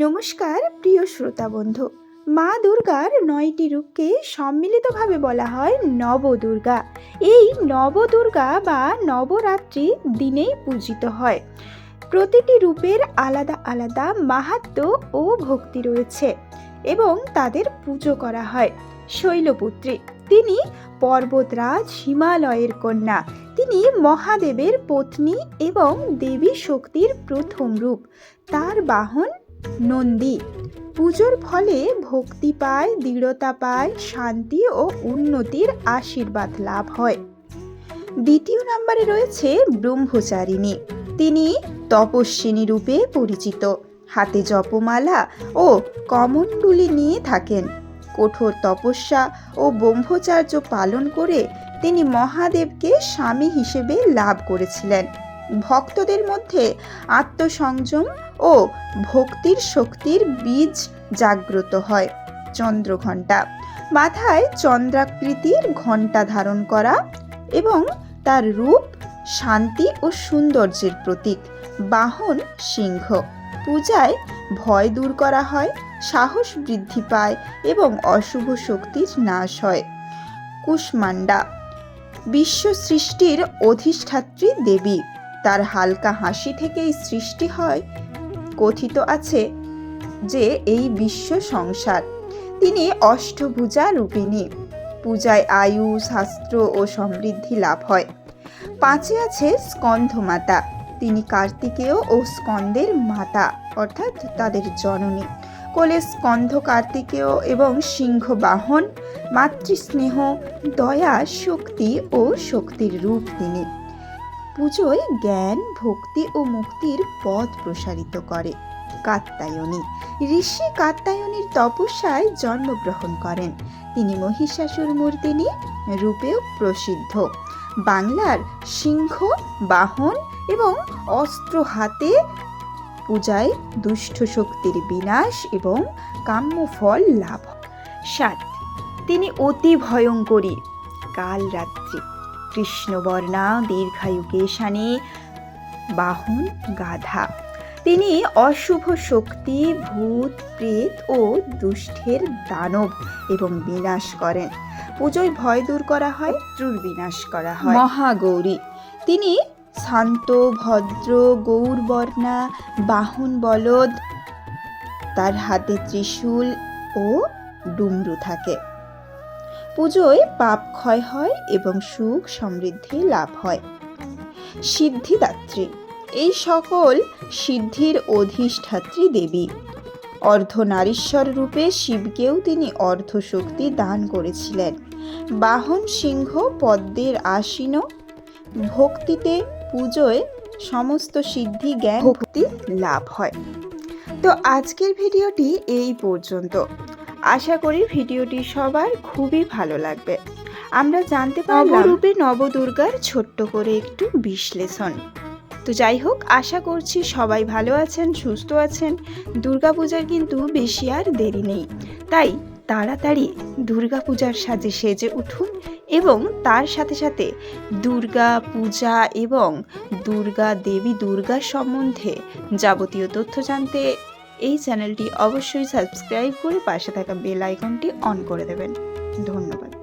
নমস্কার, প্রিয় শ্রোতা বন্ধু। মা দুর্গার নয়টি রূপকে সম্মিলিতভাবে বলা হয় নবদুর্গা। এই নবদুর্গা বা নবরাত্রি দিনেই পূজিত হয়। প্রতিটি রূপের আলাদা আলাদা মাহাত্ম ও ভক্তি রয়েছে এবং তাদের পুজো করা হয়। শৈলপুত্রী, তিনি পর্বতরাজ হিমালয়ের কন্যা। তিনি মহাদেবের পত্নী এবং দেবী শক্তির প্রথম রূপ। তার বাহন নন্দী। পুজোর ফলে ভক্তি পায়, দৃঢ়তা পায়, শান্তি ও উন্নতির আশীর্বাদ লাভ হয়। দ্বিতীয় নম্বরে রয়েছে ব্রহ্মচারিণী। তিনি তপস্বিনী রূপে পরিচিত। হাতে জপমালা ও কমণ্ডুলি নিয়ে থাকেন। কঠোর তপস্যা ও ব্রহ্মচার্য পালন করে তিনি মহাদেবকে স্বামী হিসেবে লাভ করেছিলেন। ভক্তদের মধ্যে আত্মসংযম ও ভক্তির শক্তির বীজ জাগ্রত হয় চন্দ্রঘণ্টা। মাথায় চন্দ্রাকৃতির ঘণ্টা ধারণ করা এবং তার রূপ শান্তি ও সৌন্দর্যের প্রতীক, বাহন, সিংহ। পূজায় ভয় দূর করা হয়, সাহস বৃদ্ধি পায় এবং অশুভ শক্তির নাশ হয়। কুষ্মান্ডা বিশ্ব সৃষ্টির অধিষ্ঠাত্রী দেবী। তার হালকা হাসি থেকেই সৃষ্টি হয়। কথিত আছে যে এই বিশ্ব সংসার, তিনি অষ্টভুজা রূপিণী। পূজায় আয়ু, শাস্ত্র ও সমৃদ্ধি লাভ হয়। পাঁচে আছে স্কন্ধ মাতা, তিনি কার্তিকেয় ও স্কন্দের মাতা, অর্থাৎ তাদের জননী। কোলে স্কন্ধ কার্তিকেয় এবং সিংহ বাহন, মাতৃস্নেহ, দয়া, শক্তি ও শক্তির রূপ তিনি। পুজোয় জ্ঞান, ভক্তি ও মুক্তির পথ প্রসারিত করে কাত্তায়নী ঋষি কাত্তায়নীর তপস্যায় জন্মগ্রহণ করেন। তিনি মহিষাসুর মূর্তিনি রূপেও প্রসিদ্ধ। বাংলার সিংহ, বাহন এবং অস্ত্র হাতে পূজায় দুষ্ট শক্তির বিনাশ এবং কাম্য ফল লাভ সাত, তিনি অতি ভয়ঙ্করী কাল রাত্রি কৃষ্ণবর্ণা দীর্ঘায়ু কেশানী বাহন গাধা। তিনি অশুভ শক্তি, ভূত, প্রেত ও দুষ্টের দানব এবং বিনাশ করেন। পুজোয় ভয় দূর করা হয় ত্রুর বিনাশ করা হয়। মহাগৌরী, তিনি শান্ত, ভদ্র, গৌরবর্ণা, বাহন বলদ, তার হাতে ত্রিশূল ও ডুমরু থাকে। পুজোয় পাপ ক্ষয় হয় এবং সুখ সমৃদ্ধি লাভ হয়। সিদ্ধিদাত্রী। এই সকল সিদ্ধির অধিষ্ঠাত্রী দেবী। অর্ধনারীশ্বর রূপে শিবকেও তিনি অর্ধশক্তি দান করেছিলেন। বাহন সিংহ পদ্মের আসীন ভক্তিতে পুজোয় সমস্ত সিদ্ধি জ্ঞান ভক্তি লাভ হয়। তো আজকের ভিডিওটি এই পর্যন্ত। আশা করি ভিডিওটি সবার খুবই ভালো লাগবে। আমরা জানতে পারলাম রূপে নবদুর্গার ছোট্ট করে একটু বিশ্লেষণ। তো যাই হোক আশা করছি সবাই ভালো আছেন সুস্থ আছেন। দুর্গাপূজার কিন্তু বেশি আর দেরি নেই। তাই তাড়াতাড়ি দুর্গাপূজার সাজে সেজে উঠুন এবং তার সাথে সাথে দুর্গা পূজা এবং দুর্গা দেবী দুর্গা সম্বন্ধে যাবতীয় তথ্য জানতে এই চ্যানেলটি অবশ্যই সাবস্ক্রাইব করে পাশে থাকা বেল আইকনটি অন করে দেবেন। ধন্যবাদ।